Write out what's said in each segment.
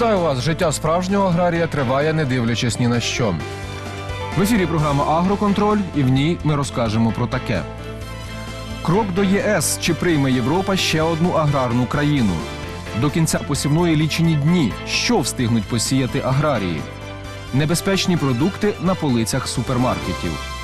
Вітаю вас! Життя справжнього аграрія триває, не дивлячись ні на що. В ефірі програма Агроконтроль, і в ній ми розкажемо про таке: Крок до ЄС чи прийме Європа ще одну аграрну країну. До кінця посівної лічені дні. Що встигнуть посіяти аграрії? Небезпечні продукти на полицях супермаркетів.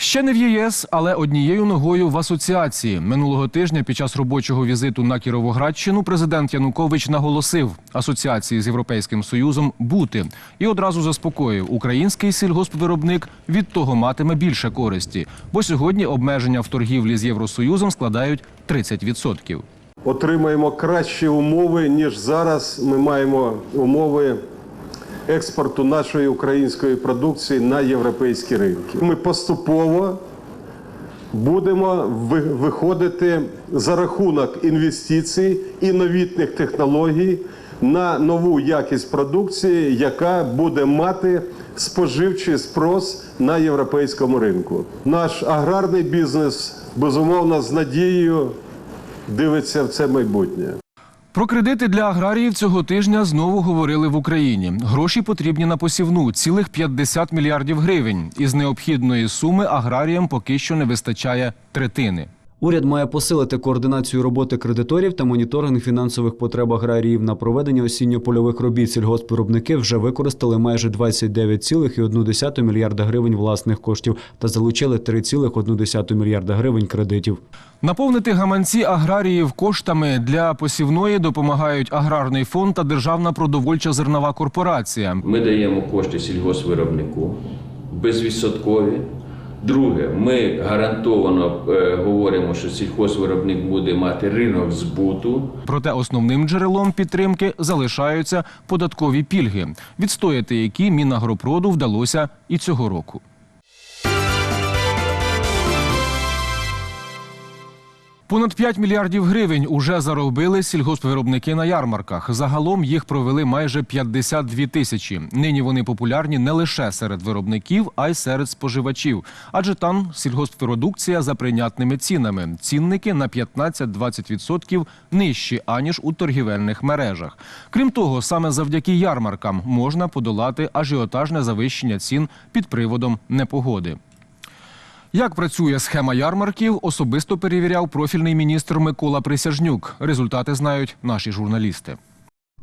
Ще не в ЄС, але однією ногою в асоціації. Минулого тижня під час робочого візиту на Кіровоградщину президент Янукович наголосив асоціації з Європейським Союзом бути і одразу заспокоїв, український сільгоспвиробник від того матиме більше користі, бо сьогодні обмеження в торгівлі з Євросоюзом складають 30%. отримаємо кращі умови, ніж зараз ми маємо умови експорту нашої української продукції на європейські ринки. Ми поступово будемо виходити за рахунок інвестицій і новітних технологій на нову якість продукції, яка буде мати споживчий спрос на європейському ринку. Наш аграрний бізнес безумовно з надією дивиться в це майбутнє. Про кредити для аграріїв цього тижня знову говорили в Україні. Гроші потрібні на посівну цілих 50 мільярдів гривень. Із необхідної суми аграріям поки що не вистачає третини. Уряд має посилити координацію роботи кредиторів та моніторинг фінансових потреб аграріїв на проведення осінньо-польових робіт. Сільгоспвиробники вже використали майже 29,1 мільярда гривень власних коштів та залучили 3,1 мільярда гривень кредитів. Наповнити гаманці аграріїв коштами для посівної допомагають аграрний фонд та державна продовольча зернова корпорація. Ми даємо кошти сільгоспвиробнику безвідсоткові. Друге, ми гарантовано е, говоримо, що сільхозвиробник буде мати ринок збуту. Проте основним джерелом підтримки залишаються податкові пільги, відстояти які Мінагропроду вдалося і цього року. Понад 5 мільярдів гривень уже заробили сільгоспвиробники на ярмарках. Загалом їх провели майже 52 тисячі. Нині вони популярні не лише серед виробників, а й серед споживачів. Адже там сільгосппродукція за прийнятними цінами. Цінники на 15-20% нижчі, аніж у торгівельних мережах. Крім того, саме завдяки ярмаркам можна подолати ажіотажне завищення цін під приводом непогоди. Як працює схема ярмарків, особисто перевіряв профільний міністр Микола Присяжнюк. Результати знають наші журналісти.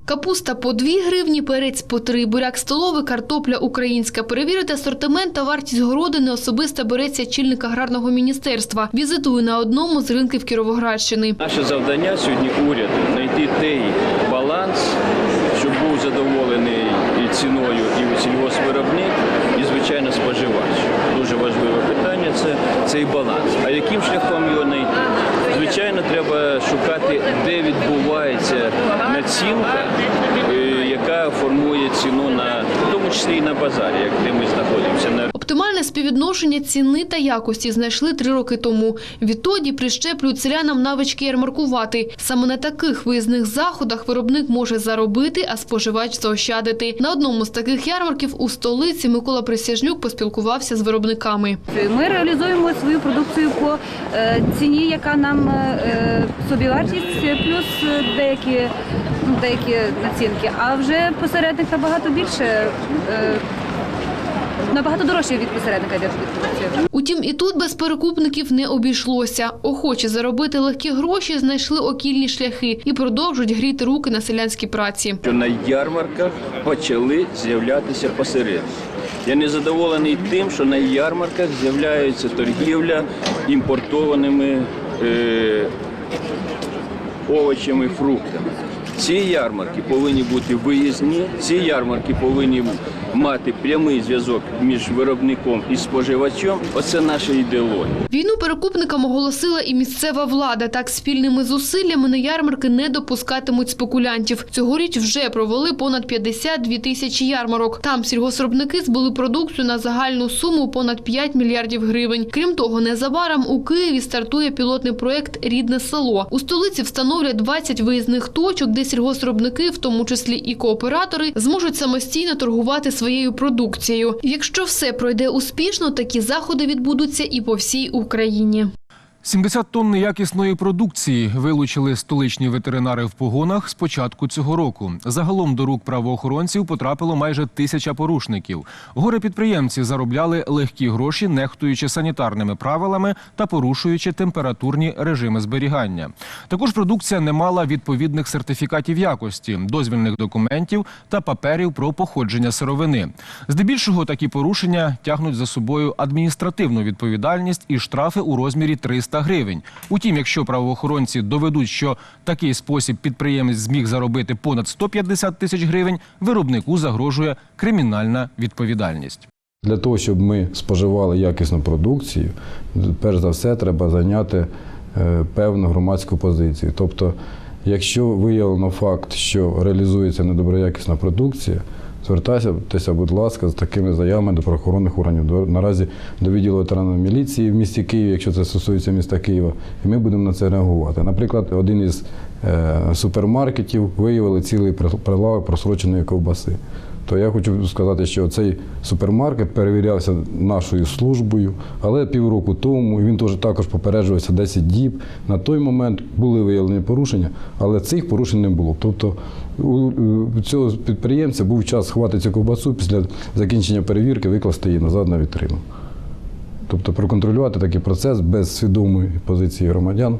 Капуста по 2 гривні, перець по 3, буряк столовий, картопля українська. Перевірити асортимент та вартість городини особисто береться чільник аграрного міністерства. Візитує на одному з ринків Кіровоградщини. Наше завдання сьогодні уряду знайти той баланс, щоб був задоволений і ціною і сільгоспвиробник, і звичайно споживач. Дуже важливе питання це цей баланс. А яким шляхом його знайти? Звичайно, треба шукати, де відбувається націнка, е, яка формує ціну на тому числі і на базарі, як де ми знаходимося. Оптимальне співвідношення ціни та якості знайшли три роки тому. Відтоді прищеплюють селянам навички ярмаркувати. Саме на таких виїзних заходах виробник може заробити, а споживач заощадити. На одному з таких ярмарків у столиці Микола Присяжнюк поспілкувався з виробниками. Ми реалізуємо свою продукцію по е, ціні, яка нам е, собівартість, плюс е, деякі, ну, деякі націнки. А вже посередник набагато більше, е, набагато дорожче від посередника йде продукція. Утім, і тут без перекупників не обійшлося. Охочі заробити легкі гроші знайшли окільні шляхи і продовжують гріти руки на селянській праці. на ярмарках почали з'являтися посередники. Я не задоволений тим, що на ярмарках з'являється торгівля імпортованими е, овочами, фруктами. Ці ярмарки повинні бути виїзні, ці ярмарки повинні мати прямий зв'язок між виробником і споживачем. Оце наша ідеологія. Війну перекупникам оголосила і місцева влада. Так спільними зусиллями на ярмарки не допускатимуть спекулянтів. Цьогоріч вже провели понад 52 тисячі ярмарок. Там сільгосробники збули продукцію на загальну суму понад 5 мільярдів гривень. Крім того, незабаром у Києві стартує пілотний проект Рідне село. У столиці встановлять 20 виїзних точок, де сільгосробники, в тому числі і кооператори, зможуть самостійно торгувати своєю продукцією. Якщо все пройде успішно, такі заходи відбудуться і по всій Україні. 70 тонн неякісної продукції вилучили столичні ветеринари в погонах з початку цього року. Загалом до рук правоохоронців потрапило майже тисяча порушників. Горе підприємці заробляли легкі гроші, нехтуючи санітарними правилами та порушуючи температурні режими зберігання. Також продукція не мала відповідних сертифікатів якості, дозвільних документів та паперів про походження сировини. Здебільшого такі порушення тягнуть за собою адміністративну відповідальність і штрафи у розмірі 300 гривень. Утім, якщо правоохоронці доведуть, що такий спосіб підприємець зміг заробити понад 150 тисяч гривень, виробнику загрожує кримінальна відповідальність. Для того, щоб ми споживали якісну продукцію, перш за все треба зайняти е, певну громадську позицію. Тобто, якщо виявлено факт, що реалізується недоброякісна продукція, звертайтеся, будь ласка, з такими заявами до правоохоронних органів. Наразі до відділу ветеранної міліції в місті Києві, якщо це стосується міста Києва, і ми будемо на це реагувати. Наприклад, один із е, супермаркетів виявили цілий прилавок просроченої ковбаси. То я хочу сказати, що цей супермаркет перевірявся нашою службою, але півроку тому він теж також попереджувався 10 діб. На той момент були виявлені порушення, але цих порушень не було. Тобто у цього підприємця був час сховати цю ковбасу після закінчення перевірки, викласти її назад на вітрину. Тобто проконтролювати такий процес без свідомої позиції громадян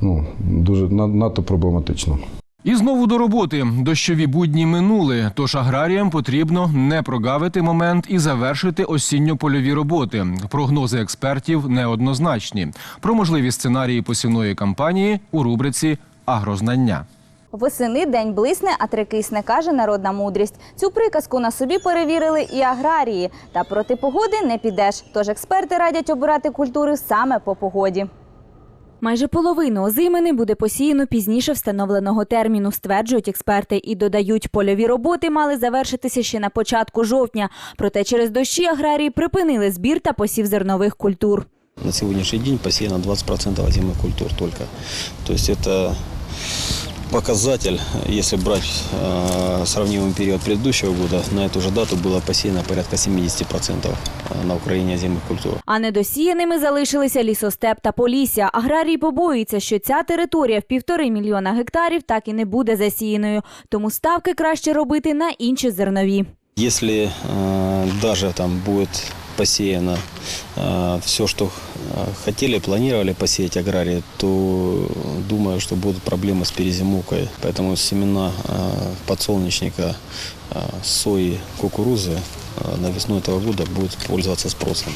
ну, дуже надто проблематично. І знову до роботи. Дощові будні минули, тож аграріям потрібно не прогавити момент і завершити осінньо-польові роботи. Прогнози експертів неоднозначні. Про можливі сценарії посівної кампанії у рубриці Агрознання. Восени день блисне, а три кисне, каже народна мудрість. Цю приказку на собі перевірили і аграрії. Та проти погоди не підеш. Тож експерти радять обирати культури саме по погоді. Майже половину озимини буде посіяно пізніше встановленого терміну, стверджують експерти, і додають, польові роботи мали завершитися ще на початку жовтня. Проте через дощі аграрії припинили збір та посів зернових культур. На сьогоднішній день посіяно 20% озимих культур тільки. То есть это показатель, если брать э, сравнимый период предыдущего года, на эту же дату было посеяно порядка 70% на Украине озимых культур. А недосіяними залишилися лісостеп та полісся. Аграрії побоюються, що ця територія в півтори мільйона гектарів так і не буде засіяною. Тому ставки краще робити на інші зернові. Если э, даже там будет посеяно все, что э, хотели, планировали посеять аграрии, то думаю, что будут проблемы с перезимовкой. Поэтому семена э, подсолнечника, э, сои, кукурузы э, на весну этого года будут пользоваться спросом.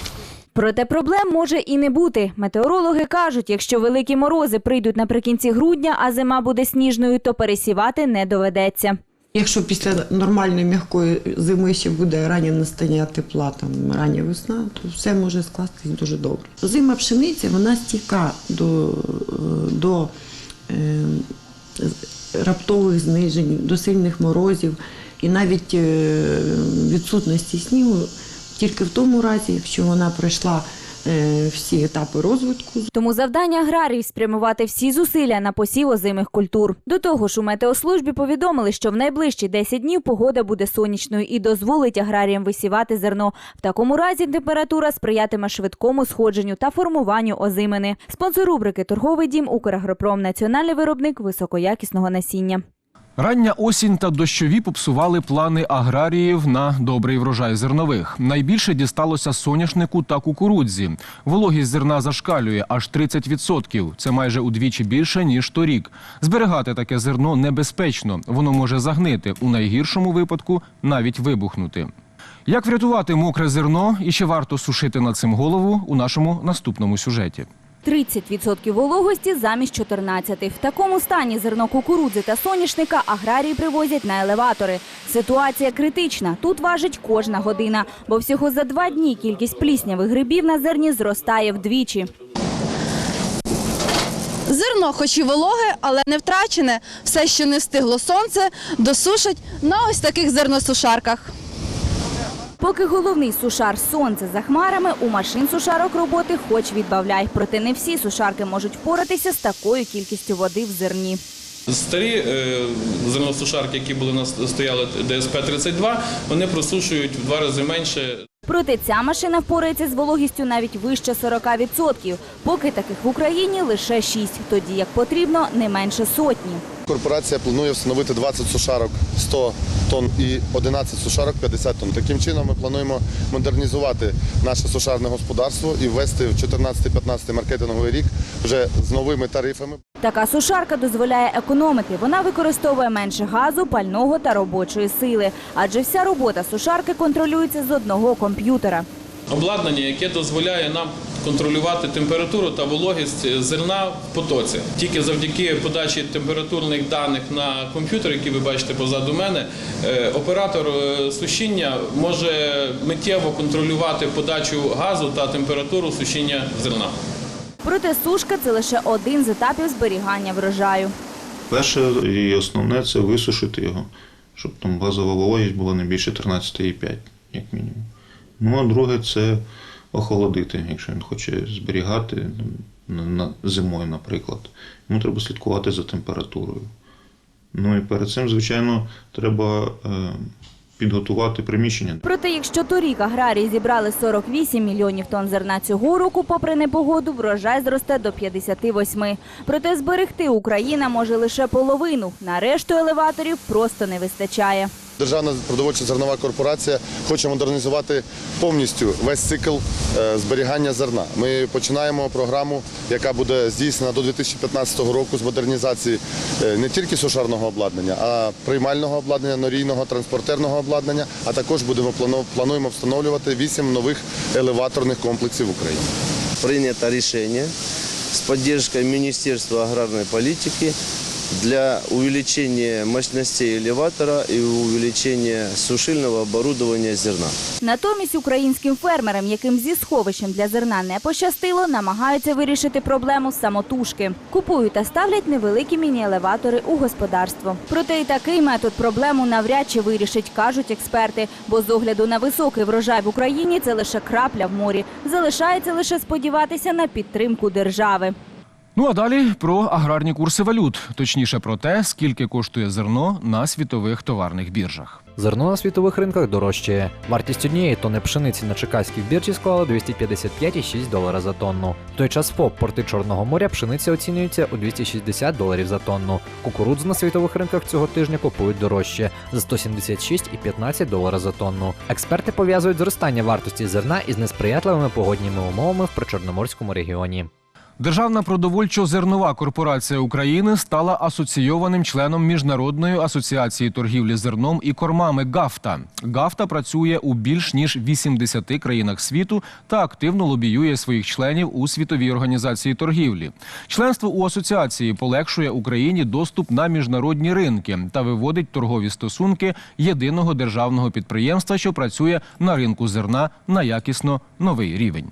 Проте проблем може і не бути. Метеорологи кажуть, якщо великі морози прийдуть наприкінці грудня, а зима буде сніжною, то пересівати не доведеться. Якщо після нормальної м'якої зими ще буде раннє настання тепла, там рання весна, то все може скластись дуже добре. Зима пшениця вона стійка до, е, до е, раптових знижень, до сильних морозів і навіть е, відсутності снігу тільки в тому разі, якщо вона пройшла всі етапи розвитку Тому завдання аграріїв спрямувати всі зусилля на посів озимих культур. До того ж, у метеослужбі повідомили, що в найближчі 10 днів погода буде сонячною і дозволить аграріям висівати зерно. В такому разі температура сприятиме швидкому сходженню та формуванню озимини. Спонсор рубрики Торговий дім Украгропром національний виробник високоякісного насіння. Рання осінь та дощові попсували плани аграріїв на добрий врожай зернових. Найбільше дісталося соняшнику та кукурудзі. Вологість зерна зашкалює аж 30%. Це майже удвічі більше ніж торік. Зберігати таке зерно небезпечно. Воно може загнити у найгіршому випадку навіть вибухнути. Як врятувати мокре зерно і чи варто сушити над цим голову у нашому наступному сюжеті? 30% вологості замість 14. В такому стані зерно кукурудзи та соняшника аграрії привозять на елеватори. Ситуація критична. Тут важить кожна година, бо всього за два дні кількість пліснявих грибів на зерні зростає вдвічі. Зерно, хоч і вологе, але не втрачене. Все, що не встигло сонце, досушать на ось таких зерносушарках. Поки головний сушар сонце за хмарами, у машин сушарок роботи хоч відбавляй. Проте не всі сушарки можуть впоратися з такою кількістю води в зерні. Старі е, зерносушарки, які були у нас стояли ДСП-32, вони просушують в два рази менше. Проте ця машина впорається з вологістю навіть вище 40%, поки таких в Україні лише 6, тоді як потрібно не менше сотні. Корпорація планує встановити 20 сушарок 100 тонн і 11 сушарок 50 тонн. Таким чином ми плануємо модернізувати наше сушарне господарство і ввести в 14-15 маркетинговий рік вже з новими тарифами. Така сушарка дозволяє економити. Вона використовує менше газу, пального та робочої сили. Адже вся робота сушарки контролюється з одного комп'ютера. обладнання, яке дозволяє нам контролювати температуру та вологість зерна в потоці. Тільки завдяки подачі температурних даних на комп'ютер, який ви бачите позаду мене, е, оператор е, сушіння може миттєво контролювати подачу газу та температуру сушіння зерна. Проте сушка це лише один з етапів зберігання врожаю. Перше і основне це висушити його, щоб там базова вологість була не більше 13,5, як мінімум. Ну а друге це охолодити, якщо він хоче зберігати ну, зимою, наприклад. Йому треба слідкувати за температурою. Ну і перед цим, звичайно, треба е, підготувати приміщення. Проте, якщо торік аграрії зібрали 48 мільйонів тонн зерна цього року, попри непогоду, врожай зросте до 58. Проте зберегти Україна може лише половину. На решту елеваторів просто не вистачає. Державна продовольча зернова корпорація хоче модернізувати повністю весь цикл е, зберігання зерна. Ми починаємо програму, яка буде здійснена до 2015 року з модернізації е, не тільки сушарного обладнання, а приймального обладнання, норійного, транспортерного обладнання. А також будемо плануємо встановлювати вісім нових елеваторних комплексів в Україні. Принято решение с поддержкой Министерства аграрной политики для увеличения мощностей элеватора и увеличения сушильного оборудования зерна. Натомість українським фермерам, яким зі сховищем для зерна не пощастило, намагаються вирішити проблему самотужки. Купують та ставлять невеликі міні-елеватори у господарство. Проте і такий метод проблему навряд чи вирішить, кажуть експерти. Бо з огляду на високий врожай в Україні це лише крапля в морі. Залишається лише сподіватися на підтримку держави. Ну а далі про аграрні курси валют, точніше про те, скільки коштує зерно на світових товарних біржах. Зерно на світових ринках дорожчає. Вартість однієї тонни пшениці на чекаській біржі склала 255,6 долара за тонну. В той час ФОП порти Чорного моря пшениця оцінюється у 260 доларів за тонну. Кукурудзу на світових ринках цього тижня купують дорожче за 176,15 долара за тонну. Експерти пов'язують зростання вартості зерна із несприятливими погодніми умовами в причорноморському регіоні. Державна продовольчо-зернова корпорація України стала асоційованим членом Міжнародної асоціації торгівлі зерном і кормами ГАФТА. ГАФТА працює у більш ніж 80 країнах світу та активно лобіює своїх членів у світовій організації торгівлі. Членство у асоціації полегшує Україні доступ на міжнародні ринки та виводить торгові стосунки єдиного державного підприємства, що працює на ринку зерна на якісно новий рівень.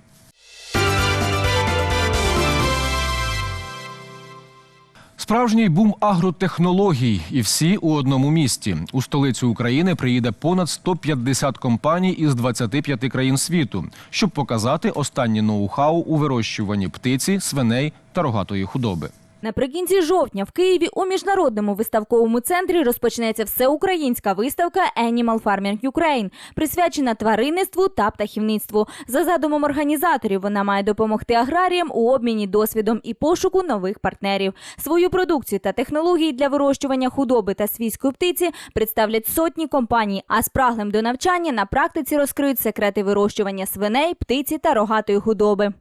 Справжній бум агротехнологій, і всі у одному місті. У столицю України приїде понад 150 компаній із 25 країн світу, щоб показати останні ноу-хау у вирощуванні птиці, свиней та рогатої худоби. Наприкінці жовтня в Києві у міжнародному виставковому центрі розпочнеться всеукраїнська виставка Animal Farming Ukraine, присвячена тваринництву та птахівництву. За задумом організаторів, вона має допомогти аграріям у обміні досвідом і пошуку нових партнерів. Свою продукцію та технології для вирощування худоби та свійської птиці представлять сотні компаній, а спраглим до навчання на практиці розкриють секрети вирощування свиней, птиці та рогатої худоби.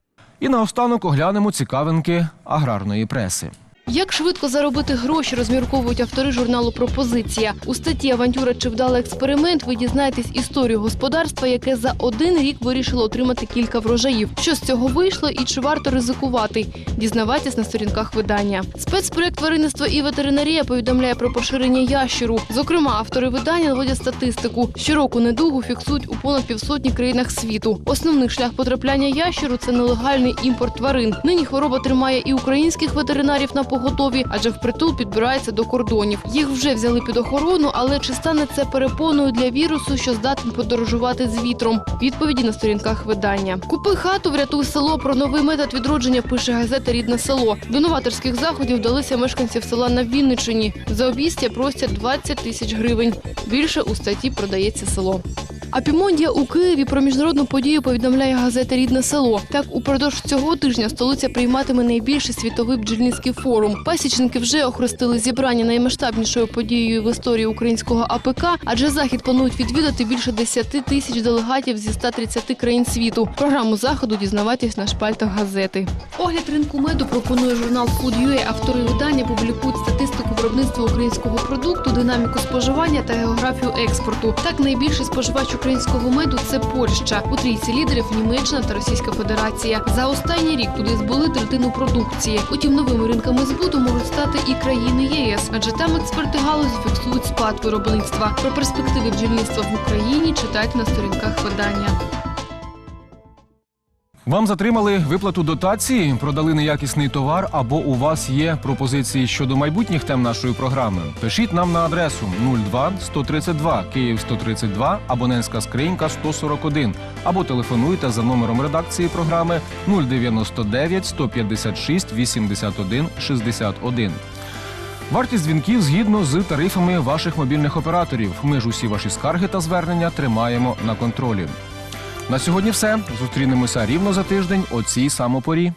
І наостанок оглянемо цікавинки аграрної преси. Як швидко заробити гроші, розмірковують автори журналу Пропозиція. У статті Авантюра чи вдалий експеримент ви дізнаєтесь історію господарства, яке за один рік вирішило отримати кілька врожаїв. Що з цього вийшло і чи варто ризикувати? Дізнавайтесь на сторінках видання. Спецпроект тваринництво і ветеринарія повідомляє про поширення ящеру. Зокрема, автори видання наводять статистику. Щороку недугу фіксують у понад півсотні країнах світу. Основний шлях потрапляння ящеру це нелегальний імпорт тварин. Нині хвороба тримає і українських ветеринарів на поготові, адже впритул підбирається до кордонів. Їх вже взяли під охорону, але чи стане це перепоною для вірусу, що здатен подорожувати з вітром? Відповіді на сторінках видання. Купи хату, врятуй село. Про новий метод відродження пише газета Рідне село. До новаторських заходів вдалися мешканців села на Вінничині. За обійстя просять 20 тисяч гривень. Більше у статті продається село. А Пімондія у Києві про міжнародну подію повідомляє газета Рідне село. Так, упродовж цього тижня столиця прийматиме найбільший світовий бджільницький форум. Пасічники вже охрестили зібрання наймасштабнішою подією в історії українського АПК, адже захід планують відвідати більше 10 тисяч делегатів зі 130 країн світу. Програму заходу дізнавайтесь на шпальтах газети. Огляд ринку меду пропонує журнал Food.ua. Автори видання публікують статистику виробництва українського продукту, динаміку споживання та географію експорту. Так, найбільший споживач українського меду це Польща. У трійці лідерів Німеччина та Російська Федерація. За останній рік туди збули третину продукції. Утім, новими ринками збуту можуть стати і країни ЄС, адже там експерти галузі фіксують спад виробництва. Про перспективи бджільництва в Україні читайте на сторінках видання. Вам затримали виплату дотації, продали неякісний товар або у вас є пропозиції щодо майбутніх тем нашої програми. Пишіть нам на адресу 02 132 Київ 132, абонентська скринька 141 або телефонуйте за номером редакції програми 099 156 81 61. Вартість дзвінків згідно з тарифами ваших мобільних операторів. Ми ж усі ваші скарги та звернення тримаємо на контролі. На сьогодні все. Зустрінемося рівно за тиждень о цій самопорі.